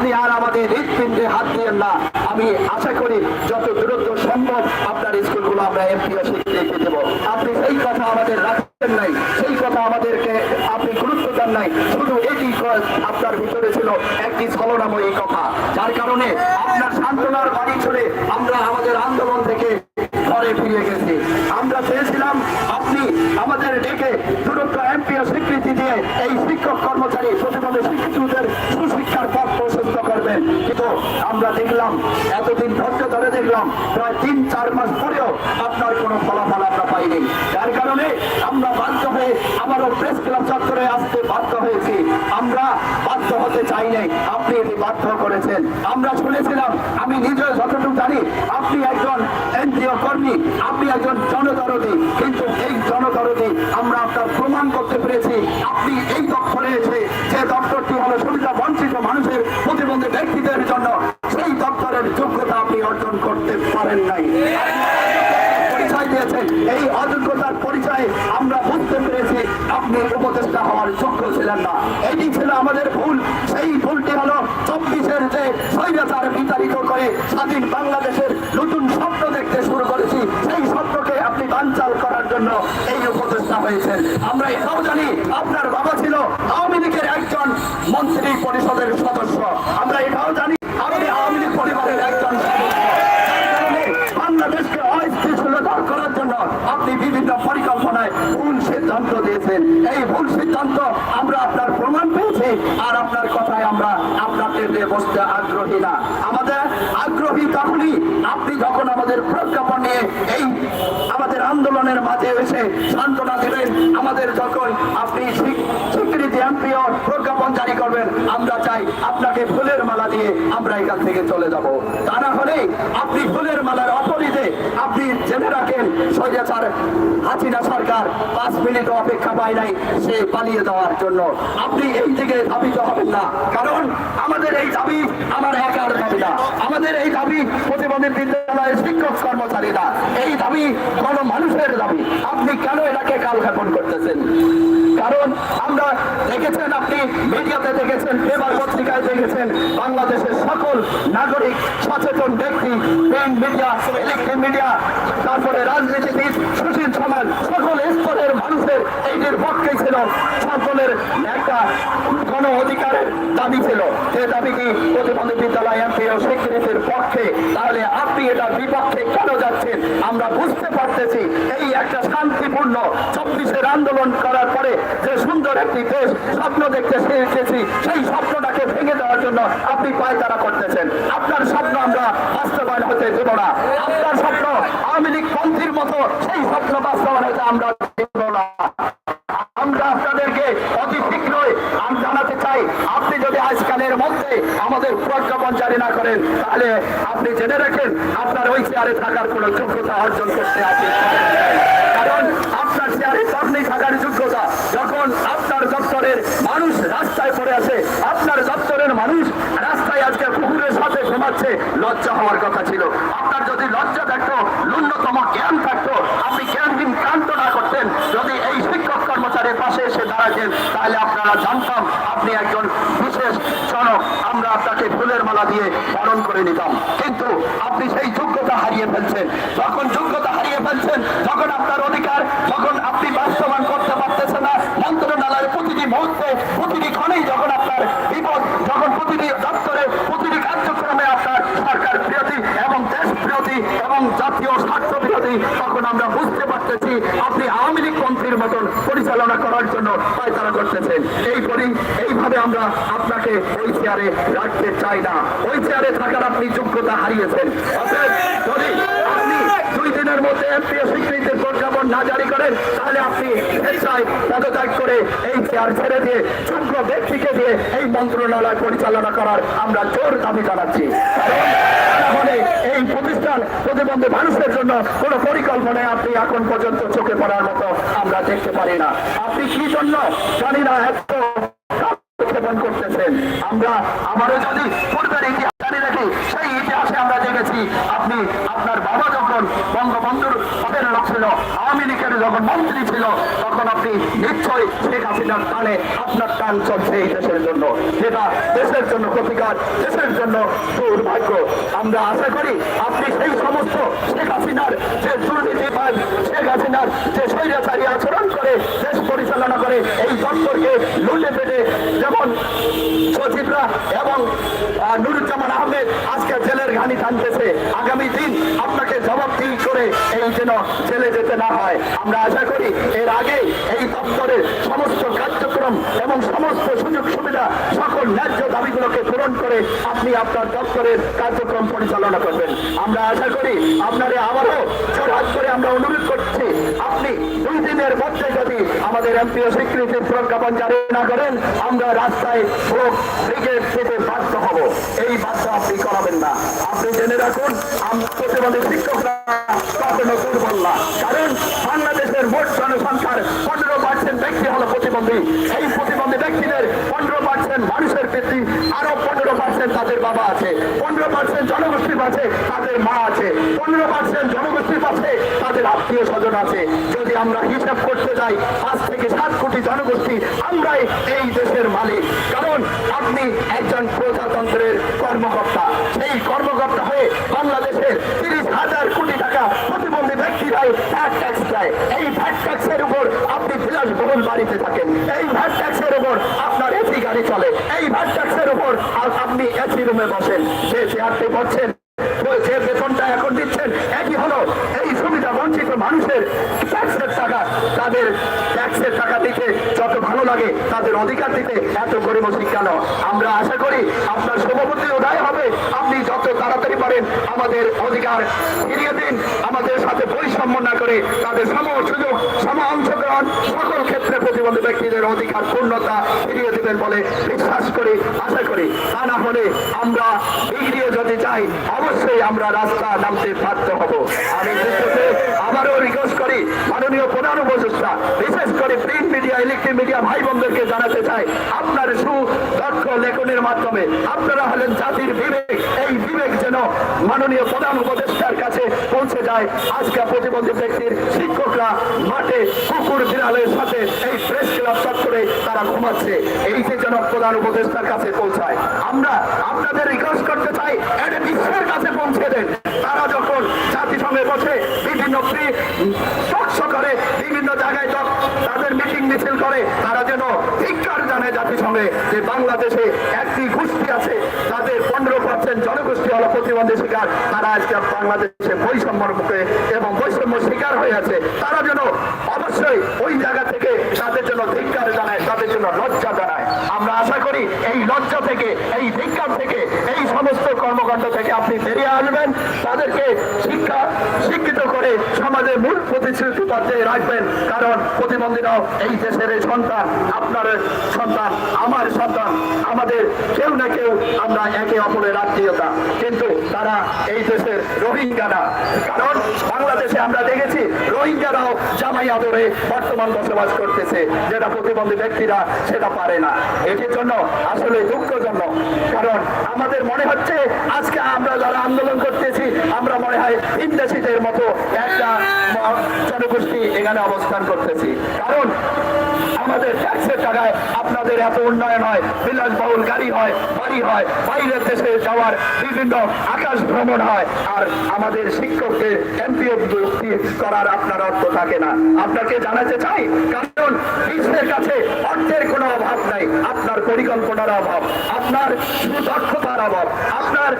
আপনি আর আমাদের হৃৎপিণ্ডে হাত দিয়েন না। আমি আশা করি যত দ্রুত সম্ভব আপনার স্কুলগুলো আমরা এমপিও স্বীকৃতি দেব। আপনি সেই কথা আমাদের রাখছেন নাই। সেই কথা আমাদেরকে আপনি গুরুত্ব দেন নাই। শুধু এটি আপনার ভিতরে ছিল একটি ছলনাময়ী কথা। যার কারণে আপনার সান্ত্বনার বাড়ি ছড়ে আমরা আমাদের আন্দোলন থেকে ঘরে ফিরে গেছি। আমরা চেয়েছিলাম আপনি আমাদের ডেকে দূরত্ব এমপিও স্বীকৃতি দিয়ে এই শিক্ষক কর্মচারী প্রতিবন্ধী শিক্ষিতদের আমরা দেখলাম, এতদিন ধৈর্য ধরে দেখলাম, প্রায় তিন, চার মাস পরেও আপনার কোনো ফলাফল আমরা পাইনি। যার কারণে আমরা বাধ্য হয়ে আমারও প্রেস ক্লাব চত্বরে আসতে বাধ্য হয়েছি। আমরা বাধ্য হতে চাই নাই আপনি এটি বাধ্য করেছেন। আমরা শুনেছিলাম, আমি নিজে যতটুকু জানি, আপনি একজন এনজিও কর্মী, আপনি একজন জনদরদী, কিন্তু এই জনদরদী আমরা আপনার প্রমাণ করতে পেরেছি। আপনি এই দপ্তরে এসে যে দপ্তরটি হলো সুবিধা বঞ্চিত মানুষের প্রতিবন্ধী ব্যক্তিদের জন্য সেই দপ্তরের যোগ্যতা আপনি অর্জন করতে পারেন নাই পরিচয় দিয়েছেন এই পরিচয়ে আমরা বুঝতে পেরেছি আপনি উপদেষ্টা হওয়ার যোগ্য ছিলেন না। এটি ছিল আমাদের ভুল। সেই ভুলটি হলো চব্বিশের যে স্বৈরাচার বিতাড়িত করে স্বাধীন বাংলাদেশের নতুন স্বপ্ন দেখতে শুরু করেছি, সেই স্বপ্নকে আপনি বানচাল করার জন্য এই উপদেষ্টা হয়েছেন। আমরা এটাও জানি, আপনার বাবা ছিল আওয়ামী লীগের একজন মন্ত্রী পরিষদের সদস্য। আমরা এটাও জানি আপনি আওয়ামী লীগ পরিবারের একজন সদস্য কারণে বাংলাদেশকে অস্থিতিশীলতা করার জন্য আপনি বিভিন্ন পরিকল্পনায় ভুল সিদ্ধান্ত দিয়েছেন। এই ভুল সিদ্ধান্ত আমরা আপনার প্রমাণ পেয়েছি আর আপনার কথায় আমরা আপনার দিয়ে বসতে আগ্রহী না। আমাদের আগ্রহী তখনই আপনি যখন আমাদের প্রজ্ঞাপন নিয়ে এই আমাদের আন্দোলনের মাঝে এসে সান্ত্বনা দেবেন আমাদের যখন আপনি স্বীকৃতি এমপিও প্রজ্ঞাপন জারি করবেন, আমরা চাই আপনাকে ফুলের মালা দিয়ে আমরা এখান থেকে চলে যাব। তা না হলে আপনি ফুলের মালার অপরিধে আপনি জেনে রাখেন, স্বৈরাচার হাসিনা সরকার পাঁচ মিনিট অপেক্ষা পায় নাই সে পালিয়ে দেওয়ার জন্য। আপনি এই দিকে ধাবিত হবেন না, কারণ আমাদের এই দাবি আমার একার দাবি না। আমাদের এই দাবি প্রতিবন্ধী বিদ্যালয়ের শিক্ষক কর্মচারীরা। এই দাবি কোন মানুষের দাবি, আপনি কেন এটাকে কাল জ্ঞাপন করতেছেন? কারণ আমরা দেখেছেন আপনি মিডিয়াতে দেখেছেন, পেপার পত্রিকায় দেখেছেন, বাংলাদেশের সকল নাগরিক সচেতন ব্যক্তি, প্রিন্ট মিডিয়া, ইলেকট্রিক মিডিয়া, তারপরে রাজনীতিবিদ, সুশীল সমাজ, সকল স্তরের মানুষের এইটির পক্ষে ছিল, সকলের একটা গণ অধিকারের দাবি ছিল। যে দাবি কি প্রতিবন্ধী বিদ্যালয় এমপি ও স্বীকৃতির পক্ষে, তাহলে আপনি এটার বিপক্ষে যাচ্ছেন আমরা বুঝতে পারতেছি এই একটা শান্তিপূর্ণ চব্বিশের আন্দোলন করার পরে যে সুন্দর একটি দেশ স্বপ্ন দেখতে এসেছি সেই স্বপ্নটাকে ভেঙে দেওয়ার জন্য আপনি পায়তারা করতেছেন। আপনার স্বপ্ন আমরা বাস্তবায়ন হতে দেব না। আপনার স্বপ্ন আওয়ামী লীগ পন্থীর মতো সেই স্বপ্ন বাস্তবায়ন হতে আমরা দেব না আমরা আপনাদেরকে অতি শীঘ্রই আমি জানাতে চাই আপনি যদি আজকালের মধ্যে আমাদের জারি না করেন, তাহলে আপনি জেনে রাখেন, আপনার ওই চেয়ারে থাকার কোনো যোগ্যতা অর্জন করতে আছে। কারণ আপনার চেয়ারে তখনই থাকার যোগ্যতা, যখন আপনার দপ্তরের মানুষ রাস্তায় পড়ে আছে, আপনার দপ্তরের মানুষ রাস্তায় আজকে কুকুরের সাথে ঘুমাচ্ছে, লজ্জা হওয়ার কথা ছিল। আপনার যদি লজ্জা থাকতো, ন্যূনতম জ্ঞান থাকতো, আপনি জ্ঞানহীন ক্রান্ত না করতেন। যদি এই শিক্ষক কর্মচারীর পাশে এসে দাঁড়াতেন, তাহলে আপনারা জানতাম আপনি একজন বিশেষ জনক আপনাকে ফুলের মালা দিয়ে বরণ করে নিতাম। কিন্তু আপনি সেই যোগ্যতা হারিয়ে ফেলছেন। যখন যোগ্যতা হারিয়ে ফেলছেন, যখন আপনার অধিকার, যখন আপনি বাস্তবায়ন করতে পারতেছেন না মন্ত্রণালয়ের প্রতিটি মুহূর্তে, প্রতিটি ক্ষণেই যখন আপনার বিপদ, যখন প্রতিটি দপ্তরে, প্রতিটি কার্যক্রমে আপনার সরকার বিরোধী এবং দেশ বিরোধী এবং জাতীয় স্বার্থ বিরোধী, তখন আমরা বুঝতে পারতেছি আপনি আওয়ামী লীগ পন্থীর মতন পরিচালনা করার জন্য পায়তারা করতেছেন। এই আমরা আপনাকে ওই চেয়ারে রাখতে চাই না। ওই চেয়ারে থাকার আপনি যোগ্যতা হারিয়েছেন। দুই দিনের মধ্যে স্বীকৃতির প্রজ্ঞাপন না জারি করেন, তাহলে আপনি স্বেচ্ছায় পদত্যাগ করে এই চেয়ার ছেড়ে দিয়ে যোগ্য ব্যক্তিকে দিয়ে এই মন্ত্রণালয় পরিচালনা করার আমরা জোর দাবি জানাচ্ছি। এই প্রতিষ্ঠান প্রতিবন্ধী মানুষের জন্য কোনো পরিকল্পনায় আপনি এখন পর্যন্ত চোখে পড়ার মতো আমরা দেখতে পারি না। আপনি কি জন্য জানি না, এত উত্থাপন করতেছেন। আমরা, আমারও যদি পূর্বের ইতিহাস জানি রাখি সেই ইতিহাসে আমরা দেখেছি, আপনি, আপনার বাবা যখন বঙ্গবন্ধুর পদের লোক ছিল, আওয়ামী লীগের যখন মন্ত্রী ছিল, তখন আপনি নিশ্চয়ই শেখ হাসিনার টানে আপনার টান চলছে এই দেশের জন্য। যেটা দেশের জন্য ক্ষতিকর, দেশের জন্য দুর্ভাগ্য। আমরা আশা করি আপনি সেই সমস্ত শেখ হাসিনার যে দুর্নীতিবাজ শেখ হাসিনার যে স্বৈরাচারী আচরণ করে, দেশ পরিচালনা করে, এই দপ্তরকে লুটে পেটে যেমন সচিবরা এবং আহ, নুরুজ্জামান আহমেদ আজকে জেলের ঘানি টানতেছে আগামী দিন আপনাকে জবাবদিহি করে এই যেন জেলে যেতে না হয় আমরা আশা করি এর আগে এই দপ্তরের সমস্ত কার্যক্রম এবং সমস্ত সুযোগ সুবিধা সকল ন্যায্য দাবিগুলোকে পূরণ করে আপনি আপনার দপ্তরের কার্যক্রম পরিচালনা করবেন। আমরা আশা করি আপনারে আবারও জোরহাত করে আমরা অনুরোধ করছি, আপনি দুই দিনের মধ্যে যদি আমাদের এমপিও স্বীকৃতির প্রজ্ঞাপন জারি না করেন, আমরা রাস্তায় ভোগ বাধ্য হব এই বাধ্য আপনি করাবেন না। আপনি জেনে রাখুন আমাদের শিক্ষকরা কখনো দুর্বল না। কারণ বাংলাদেশের মোট জনসংখ্যার পনেরো পার্সেন্ট ব্যক্তি হলো প্রতিবন্ধী। এই প্রতিবন্ধী ব্যক্তিদের পনেরো পার্সেন্ট মানুষের বৃদ্ধি আরও পনেরো পার্সেন্ট তাদের বাবা আছে, পনেরো পার্সেন্ট জনগোষ্ঠীর পাশে তাদের মা আছে, পনেরো পার্সেন্ট জনগোষ্ঠীর পাশে তাদের আত্মীয় স্বজন আছে। যদি আমরা হিসাব করতে যাই, পাঁচ থেকে সাত কোটি জনগোষ্ঠী আমরাই এই দেশের মালিক। কারণ আপনি একজন প্রজাতন্ত্রের কর্মকর্তা। সেই কর্মকর্তা হয়ে বাংলাদেশের তিরিশ হাজার কোটি টাকা প্রতিবন্ধী ব্যক্তিরাই ফ্যাট ট্যাক্স দেয়। এই ফ্যাট ট্যাক্সের উপর আপনি বিলাসবহুল বাড়িতে থাকেন। এই ভ্যাট ট্যাক্সের উপর গাড়ি চলে। এই ভ্যাট ট্যাক্সের উপর আপনি এসি রুমে বসেন। যে চেয়ারটি পড়ছেন যে বেতনটা এখন দিচ্ছেন। একই হলো এই সুবিধা বঞ্চিত মানুষের ট্যাক্সের টাকা তাদের লাগে, তাদের অধিকার দিতে এত গরিমসি কেন? আমরা আশা করি আপনার শুভবুদ্ধি উদয় হবে। আপনি যত তাড়াতাড়ি পারেন আমাদের অধিকার ফিরিয়ে দিন, আমাদের সাথে বৈষম্য না করে তাদের সম সুযোগ, সম অংশগ্রহণ, সকল ক্ষেত্রে প্রতিবন্ধী ব্যক্তিদের অধিকার, পূর্ণতা ফিরিয়ে দিবেন বলে বিশ্বাস করি, আশা করি। তা না হলে আমরা এগিয়ে যদি যাই, অবশ্যই আমরা রাস্তা নামতে বাধ্য হব। আমি আবারও রিকোয়েস্ট করি, মাননীয় প্রধান উপদেষ্টা, বিশেষ করে প্রিন্ট মিডিয়া, ইলেকট্রিক মিডিয়া ভাই বোনদেরকে জানাতে চাই, আপনার সুদক্ষ লেখনের মাধ্যমে আপনারা হলেন জাতির বিবেক। এই বিবেক যেন মাননীয় প্রধান উপদেষ্টার কাছে পৌঁছে যায়। আজকে প্রতিবন্ধী ব্যক্তির শিক্ষকরা মাঠে কুকুর বিড়ালের সাথে এই প্রেস ক্লাব চত্বরে তারা ঘুমাচ্ছে। এই যে যেন প্রধান উপদেষ্টার কাছে পৌঁছায়, আমরা আপনাদের রিকোয়েস্ট করতে চাই এটা বিশ্বের কাছে পৌঁছে দেন। তারা যখন জাতিসংঘে বসে বিভিন্ন টকশ করে বিভিন্ন জায়গায় যখন তাদের মিটিং মিছিল করে, তারা যেন ধিক্কার জানায় জাতিসংঘে যে বাংলাদেশে একটি গোষ্ঠী আছে, তাদের পনেরো পার্সেন্ট জনগোষ্ঠী হল প্রতিবন্ধী শিকার। তারা আজকে বাংলাদেশে বৈষম্যের মুখে এবং বৈষম্য শিকার হয়ে আছে। তারা যেন অবশ্যই ওই জায়গা থেকে তাদের জন্য ধিক্কার জানায়, তাদের জন্য লজ্জা জানায়। আমরা আশা করি এই লজ্জা থেকে, এই ধিক্কার থেকে, এই সমস্ত কর্মকাণ্ড থেকে আপনি বেরিয়ে আসবেন। তাদেরকে শিক্ষা, শিক্ষিত করে সমাজের মূল প্রতিশ্রুতি পর্যায়ে রাখবেন। কারণ প্রতিবন্ধীরাও এই দেশের এই সন্তান, আপনার সন্তান, আমার সন্তান, আমাদের কেউ না কেউ আমরা একে অপরের আত্মীয়তা। কিন্তু তারা এই দেশের রোহিঙ্গারা। কারণ বাংলাদেশে আমরা দেখেছি, রোহিঙ্গারাও জামাই আদরে বর্তমান বসবাস করতেছে, যেটা প্রতিবন্ধী ব্যক্তিরা সেটা পারে না। এটির জন্য আসলে দুঃখজনক, কারণ আমাদের মনে হচ্ছে আজকে আমরা যারা আন্দোলন করতেছি, আমরা মনে হয় ইন্দাসীদের মতো একটা জনগোষ্ঠী এখানে অবস্থান করতেছি। কারণ আপনাদের এত উন্নয়ন হয়। বিলাসবহুল গাড়ি হয়, বাড়ি হয়, বাইরের দেশে যাওয়ার বিভিন্ন আকাশ ভ্রমণ হয়। আর আমাদের শিক্ষকদের এমপিও করার আপনার অর্থ থাকে না। আপনাকে জানাতে চাই, কারণ বিশ্বের কাছে অর্থের কোনো অভাব নাই। আপনার পরিকল্পনার অভাব, আপনার সুদক্ষতার অভাব, আপনার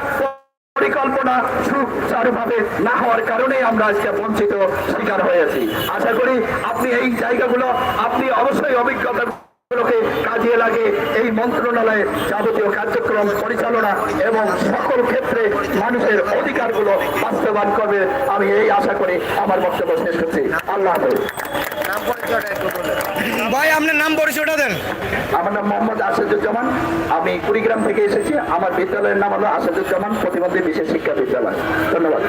পরিকল্পনা সুচারুভাবে না হওয়ার কারণে আমরা আজকে বঞ্চিত শিকার হয়েছি। আশা করি আপনি এই জায়গাগুলো, আপনি অবশ্যই অভিজ্ঞতা কাজে লাগে এই মন্ত্রণালয়ের যাবতীয় কার্যক্রম পরিচালনা এবং সকল ক্ষেত্রে মানুষের অধিকারগুলো বাস্তবায়ন করবে। আমি এই আশা করি আমার বক্তব্য শেষ করছি। আল্লাহ হাফেজ। ভাই, আপনার নাম, পরিচয়টা দেন। আমার নাম মোহাম্মদ আসাদুজ্জামান। আমি কুড়িগ্রাম থেকে এসেছি। আমার বিদ্যালয়ের নাম হলো আসাদুজ্জামান, প্রতিবন্ধী বিশেষ শিক্ষা বিদ্যালয়। ধন্যবাদ।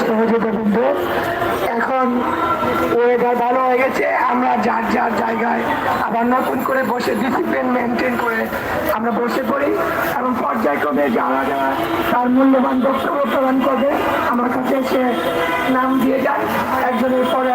সহযোগিতাবৃন্দ এখন ওয়েদার ভালো হয়ে গেছে, আমরা যার যার জায়গায় আবার নতুন করে বসে ডিসিপ্লিন মেনটেন করে আমরা বসে পড়ি এবং পর্যায়ক্রমে যারা যারা তার মূল্যবান বক্তব্য প্রদান করবে, আমার কাছে এসে নাম দিয়ে যায় একজনের পরে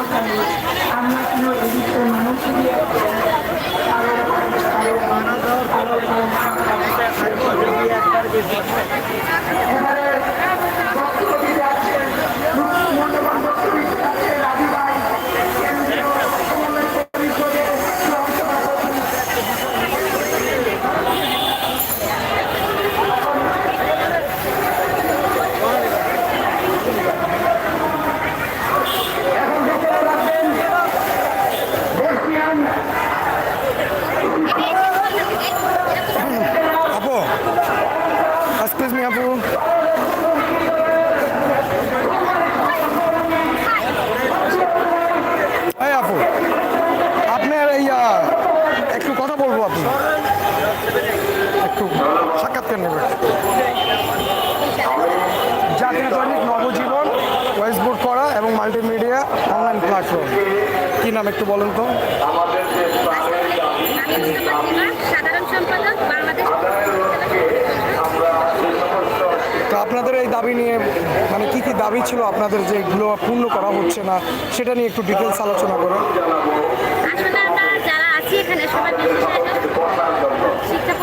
ক্ষমতা নেই আমরা একটু বলেন তো। আপনাদের এই দাবি নিয়ে মানে কি কি দাবি ছিল আপনাদের যে এগুলো পূর্ণ করা হচ্ছে না সেটা নিয়ে একটু ডিটেলস আলোচনা করুন শিক্ষা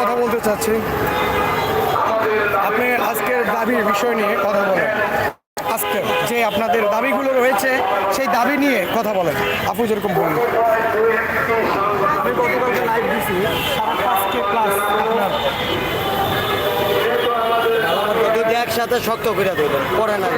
কথা বলতে চাচ্ছি। আপনি আজকের দাবির বিষয় নিয়ে কথা বলেন। আজকে যে আপনাদের দাবিগুলো রয়েছে সেই দাবি নিয়ে কথা বলেন। আপু যেরকম বলুন একসাথে শক্ত করে দেবেন পরে না